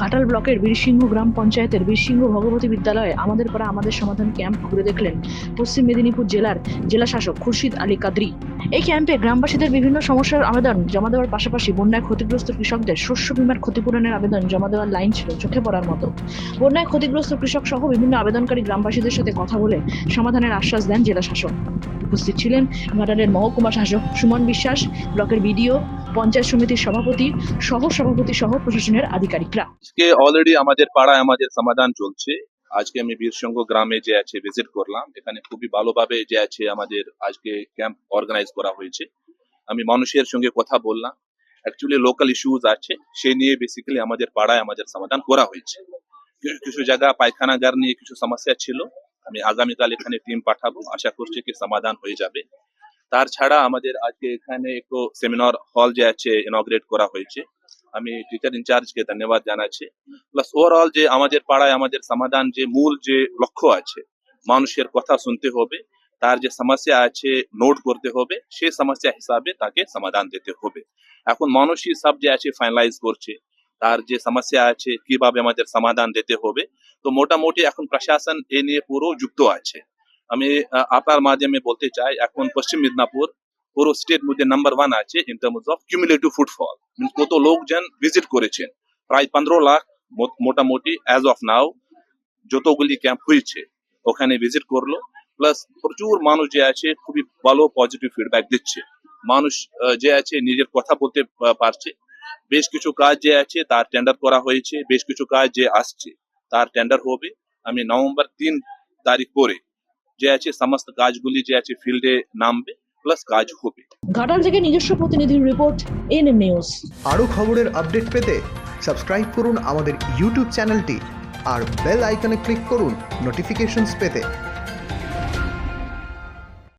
ঘাটাল ব্লকের বীরসিংহ গ্রাম পঞ্চায়েতের বীরসিংহ ভগবতী বিদ্যালয়ে আমাদের পাড়া আমাদের সমাধান ক্যাম্প ঘুরে দেখলেন পশ্চিম মেদিনীপুর জেলার জেলা শাসক খুরশিদ আলী কাদরি। এই ক্যাম্পে গ্রামবাসীদের বিভিন্ন সমস্যার আবেদন জমা দেওয়ার পাশাপাশি বন্যায় ক্ষতিগ্রস্ত কৃষকদের শস্য বীমার ক্ষতিপূরণের আবেদন জমা দেওয়ার লাইন ছিল চোখে পড়ার মতো। বন্যায় ক্ষতিগ্রস্ত কৃষক সহ বিভিন্ন আবেদনকারী গ্রামবাসীদের সাথে কথা বলে সমাধানের আশ্বাস দেন জেলা শাসক। উপস্থিত ছিলেন ঘাটালের মহকুমা শাসক সুমন বিশ্বাস, ব্লকের বিডিও পঞ্চায়েত সমিতির সভাপতি সহ সভাপতি সহ প্রশাসনের আধিকারিকরা। আজকে অলরেডি আমাদের পাড়ায় আমাদের সমাধান চলছে। আজকে আমি বীরসংঘ গ্রামে যে আছে ভিজিট করলাম। এখানে খুবই ভালোভাবে যে আছে আমাদের আজকে ক্যাম্প অর্গানাইজ করা হয়েছে। আমি মানুষের সঙ্গে কথা বললাম। অ্যাকচুয়ালি লোকাল ইস্যুজ আছে। সে নিয়ে বেসিক্যালি আমাদের পাড়ায় আমাদের সমাধান করা হয়েছে। কিছু জায়গা পায়খানাগার নিয়ে কিছু সমস্যা ছিল। আমি আগামীকাল এখানে টিম পাঠাবো। আশা করছি কি সমাধান হয়ে যাবে। তার ছাড়া আমাদের আজকে এখানে একটু সেমিনার হল যে আছে ইনগ্রেট করা হয়েছে। আমি টিচার ইনচার্জকে ধন্যবাদ জানাচ্ছি। প্লাস ওভারঅল যে আমাদের পাড়ায় আমাদের সমাধান যে মূল যে লক্ষ্য আছে, মানুষের কথা শুনতে হবে, তার যে সমস্যা আছে নোট করতে হবে সেই সমস্যা হিসাবে তাকে সমাধান দিতে হবে। এখন মানুষই সব যে আছে ফাইনালাইজ করছে, তার যে সমস্যা আছে, কীভাবে আমাদের সমাধান দিতে হবে, তো মোটামুটি এখন প্রশাসন এ নিয়ে পুরো যুক্ত আছে। আমি আপনার মাধ্যমে বলতে চাই, এখন পশ্চিম মিদনাপুর পুরো স্টেট মধ্যে নাম্বার ওয়ান আছে in terms of cumulative footfall কত লোকজন ভিজিট করেছেন। প্রায় পনেরো লাখ মোটামুটি অ্যাজ অফ নাও যতগুলি ক্যাম্প হয়েছে, ওখানে ভিজিট করল। প্লাস প্রচুর মানুষ যে আছে, খুবই ভালো পজিটিভ ফিডব্যাক দিচ্ছে। মানুষ যে আছে নিজের কথা বলতে পারছে। বেশ কিছু কাজ যে আছে তার টেন্ডার করা হয়েছে, বেশ কিছু কাজ যে আসছে তার টেন্ডার হবে। আমি নভেম্বর তিন তারিখ পরে যে আছে সমস্ত কাজগুলি যে আছে ফিল্ডে নামবে প্লাস কাজ হবে। ঘাটাল থেকে নিজস্ব প্রতিনিধির রিপোর্ট এনএম নিউজ আরও খবরের আপডেট পেতে সাবস্ক্রাইব করুন আমাদের ইউটিউব চ্যানেলটি আর বেল আইকনে ক্লিক করুন নোটিফিকেশনস পেতে।